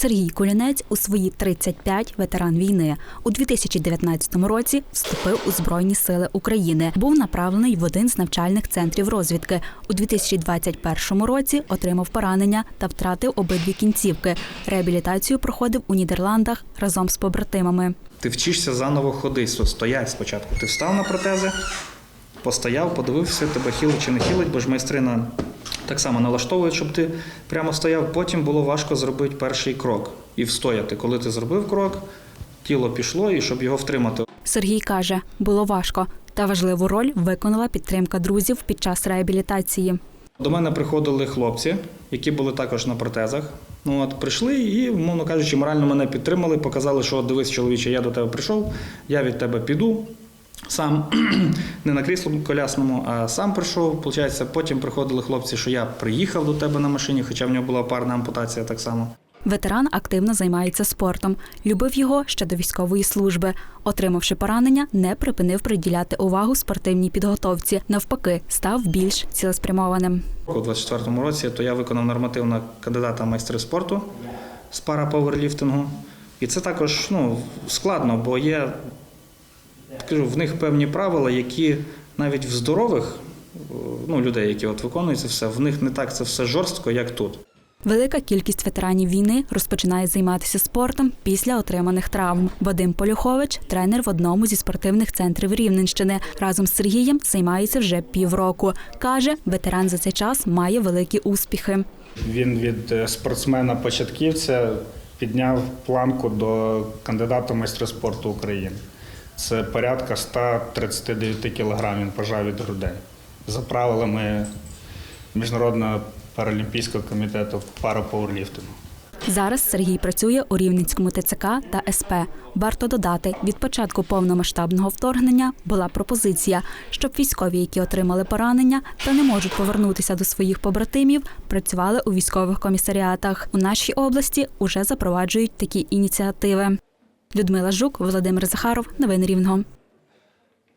Сергій Кулінець у свої 35 ветеран війни. У 2019 році вступив у Збройні сили України. Був направлений в один з навчальних центрів розвідки. У 2021 році отримав поранення та втратив обидві кінцівки. Реабілітацію проходив у Нідерландах разом з побратимами. Ти вчишся заново ходити, стоять спочатку. Ти встав на протези, постояв, подивився, тебе хілить чи не хілить, бо ж майстрина так само налаштовують, щоб ти прямо стояв. Потім було важко зробити перший крок і встояти. Коли ти зробив крок, тіло пішло, і щоб його втримати. Сергій каже, було важко, та важливу роль виконала підтримка друзів під час реабілітації. До мене приходили хлопці, які були також на протезах. Ну от прийшли і, мовно кажучи, морально мене підтримали, показали, що дивись, чоловіче, я до тебе прийшов, я від тебе піду. Сам не на кріслу колясному, а сам прийшов. Получається, потім приходили хлопці, що я приїхав до тебе на машині, хоча в нього була парна ампутація так само. Ветеран активно займається спортом. Любив його ще до військової служби. Отримавши поранення, не припинив приділяти увагу спортивній підготовці. Навпаки, став більш цілеспрямованим. У 24-му році то я виконав норматив на кандидата майстри спорту з пара-пауерліфтингу. І це також ну, складно, бо є кажу, в них певні правила, які навіть в здорових ну, людей, які от виконують це все, в них не так це все жорстко, як тут. Велика кількість ветеранів війни розпочинає займатися спортом після отриманих травм. Вадим Полюхович, тренер в одному зі спортивних центрів Рівненщини. Разом з Сергієм займається вже півроку. Каже, ветеран за цей час має великі успіхи. Він від е, спортсмена-початківця підняв планку до кандидата в майстри спорту України. Це порядка 139 кілограмів він пожав від грудей. За правилами Міжнародного паралімпійського комітету парапауерліфтингу. Зараз Сергій працює у Рівненському ТЦК та СП. Варто додати, від початку повномасштабного вторгнення була пропозиція, щоб військові, які отримали поранення та не можуть повернутися до своїх побратимів, працювали у військових комісаріатах. У нашій області уже запроваджують такі ініціативи. Людмила Жук, Володимир Захаров, новини Рівного.